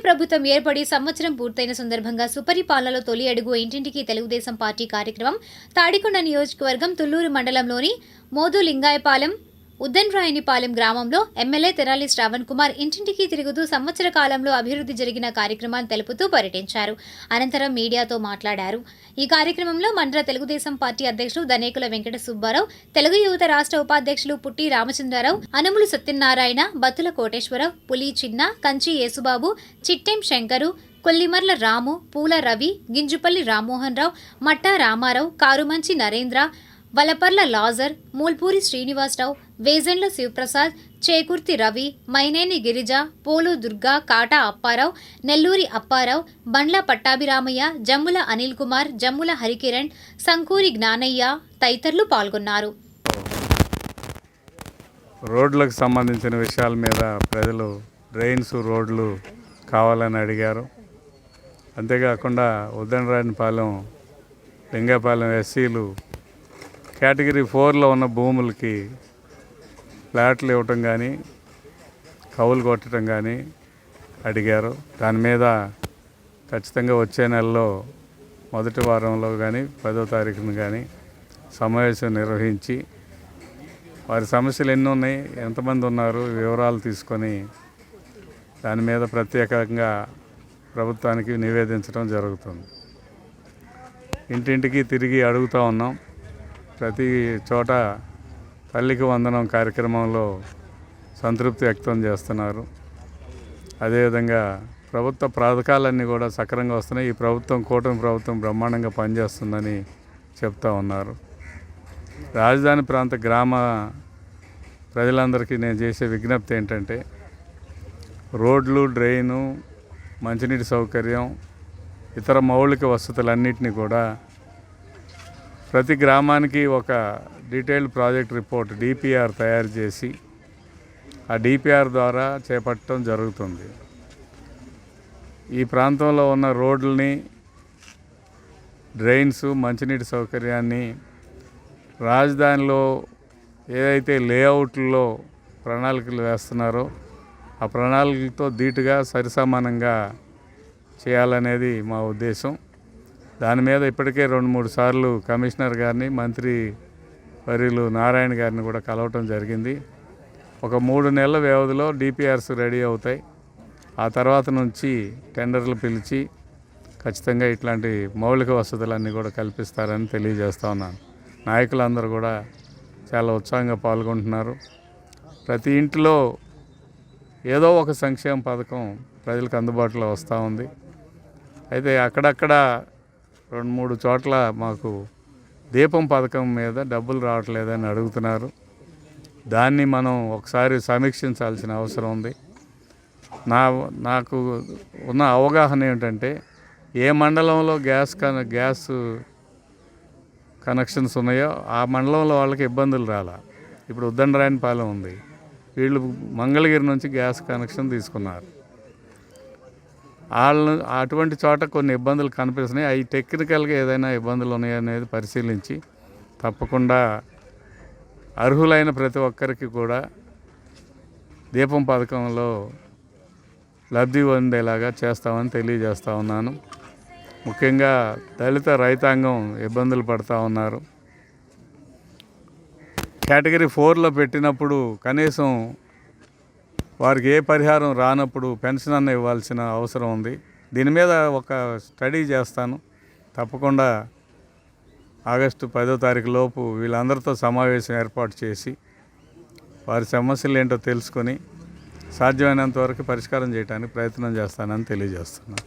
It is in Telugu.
ప్రభుత్వం ఏర్పడి సంవత్సరం పూర్తయిన సందర్భంగా సుపరిపాలనలో తొలి అడుగు ఇంటింటికి తెలుగుదేశం పార్టీ కార్యక్రమం తాడికొండ నియోజకవర్గం తుళ్ళూరు మండలంలోని మోదు లింగాయపాలెం ఉద్దన్రాయనిపాలెం గ్రామంలో ఎమ్మెల్యే తెనాలి శ్రావణ్ కుమార్ ఇంటింటికి తిరుగుతూ సంవత్సర కాలంలో అభివృద్ధి జరిగిన కార్యక్రమాన్ని తెలుపుతూ పర్యటించారు. అనంతరం మీడియాతో మాట్లాడారు. ఈ కార్యక్రమంలో మండల తెలుగుదేశం పార్టీ అధ్యక్షులు దనేకుల వెంకట సుబ్బారావు తెలుగు యువత రాష్ట్ర ఉపాధ్యక్షులు పుట్టి రామచంద్రరావు అనుములు సత్యనారాయణ బత్తుల కోటేశ్వరరావు పులి చిన్న కంచి యేసుబాబు చిట్టెం శంకరు కొల్లిమర్ల రాము పూల రవి గింజుపల్లి రామ్మోహన్ రావు మట్టా రామారావు కారుమంచి నరేంద్ర వలపర్ల లాజర్ మూల్పూరి శ్రీనివాసరావు వేజెండ్ల శివప్రసాద్ చేకుర్తి రవి మైనేని గిరిజ పోలు దుర్గా కాటా అప్పారావు నెల్లూరి అప్పారావు బండ్ల పట్టాభిరామయ్య జమ్ముల అనిల్ కుమార్ జమ్ముల హరికిరణ్ సంకూరి జ్ఞానయ్య తదితరులు పాల్గొన్నారు. రోడ్లకు సంబంధించిన విషయాల మీద ప్రజలు డ్రైన్స్ రోడ్లు కావాలని అడిగారు. అంతేకాకుండా ఉద్దనరాయనిపాలెం లింగపాలెం ఎస్సీలు కేటగిరీ ఫోర్లో ఉన్న భూములకి ఫ్లాట్లు ఇవ్వటం కానీ కవులు కొట్టడం కానీ అడిగారు. దాని మీద ఖచ్చితంగా వచ్చే నెలలో మొదటి వారంలో కానీ పదో తారీఖున కానీ సమావేశం నిర్వహించి వారి సమస్యలు ఎన్ని ఉన్నాయి ఎంతమంది ఉన్నారు వివరాలు తీసుకొని దాని మీద ప్రత్యేకంగా ప్రభుత్వానికి నివేదించడం జరుగుతుంది. ఇంటింటికి తిరిగి అడుగుతూ ఉన్నాం. ప్రతి చోట తల్లికి వందనం కార్యక్రమంలో సంతృప్తి వ్యక్తం చేస్తున్నారు. అదేవిధంగా ప్రభుత్వ పథకాలన్నీ కూడా సక్రంగా వస్తున్నాయి. ఈ ప్రభుత్వం కూటమి ప్రభుత్వం బ్రహ్మాండంగా పనిచేస్తుందని చెప్తా ఉన్నారు. రాజధాని ప్రాంత గ్రామ ప్రజలందరికీ నేను చేసే విజ్ఞప్తి ఏంటంటే రోడ్లు డ్రైను మంచినీటి సౌకర్యం ఇతర మౌలిక వసతులన్నింటినీ కూడా ప్రతి గ్రామానికి ఒక డీటెయిల్డ్ ప్రాజెక్ట్ రిపోర్ట్ డిపిఆర్ తయారు చేసి ఆ డిపిఆర్ ద్వారా చేపట్టడం జరుగుతుంది. ఈ ప్రాంతంలో ఉన్న రోడ్లని డ్రైన్స్ మంచినీటి సౌకర్యాన్ని రాజధానిలో ఏదైతే లేఅవుట్లో ప్రణాళికలు వేస్తున్నారో ఆ ప్రణాళికలతో ధీటుగా సరిసమానంగా చేయాలనేది మా ఉద్దేశం. దాని మీద ఇప్పటికే రెండు మూడు సార్లు కమిషనర్ గారిని మంత్రి వర్యులు నారాయణ గారిని కూడా కలవటం జరిగింది. ఒక మూడు నెలల వ్యవధిలో డిపిఆర్స్ రెడీ అవుతాయి. ఆ తర్వాత నుంచి టెండర్లు పిలిచి ఖచ్చితంగా ఇట్లాంటి మౌలిక వసతులన్నీ కూడా కల్పిస్తారని తెలియజేస్తా ఉన్నాను. నాయకులందరూ కూడా చాలా ఉత్సాహంగా పాల్గొంటున్నారు. ప్రతి ఇంటిలో ఏదో ఒక సంక్షేమ పథకం ప్రజలకు అందుబాటులో వస్తూ ఉంది. అయితే అక్కడక్కడ రెండు మూడు చోట్ల మాకు దీపం పథకం మీద డబ్బులు రావట్లేదని అడుగుతున్నారు. దాన్ని మనం ఒకసారి సమీక్షించాల్సిన అవసరం ఉంది. నా నాకు ఉన్న అవగాహన ఏమిటంటే ఏ మండలంలో గ్యాస్ కన గ్యాస్ కనెక్షన్స్ ఉన్నాయో ఆ మండలంలో వాళ్ళకి ఇబ్బందులు రాలా. ఇప్పుడు ఉద్దండరాయనిపాలెం ఉంది. వీళ్ళు మంగళగిరి నుంచి గ్యాస్ కనెక్షన్ తీసుకున్నారు. వాళ్ళు అటువంటి చోట కొన్ని ఇబ్బందులు కనిపిస్తున్నాయి. అవి టెక్నికల్గా ఏదైనా ఇబ్బందులు ఉన్నాయనేది పరిశీలించి తప్పకుండా అర్హులైన ప్రతి ఒక్కరికి కూడా దీపం పథకంలో లబ్ధి పొందేలాగా చేస్తామని తెలియజేస్తూ ఉన్నాను. ముఖ్యంగా దళిత రైతాంగం ఇబ్బందులు పడుతూ ఉన్నారు. కేటగిరీ ఫోర్లో పెట్టినప్పుడు కనీసం వారికి ఏ పరిహారం రానప్పుడు పెన్షన్ అన్న ఇవ్వాల్సిన అవసరం ఉంది. దీని మీద ఒక స్టడీ చేస్తాను. తప్పకుండా ఆగస్టు పదో తారీఖు లోపు వీళ్ళందరితో సమావేశం ఏర్పాటు చేసి వారి సమస్యలు ఏంటో తెలుసుకొని సాధ్యమైనంత వరకు పరిష్కారం చేయడానికి ప్రయత్నం చేస్తానని తెలియజేస్తున్నాను.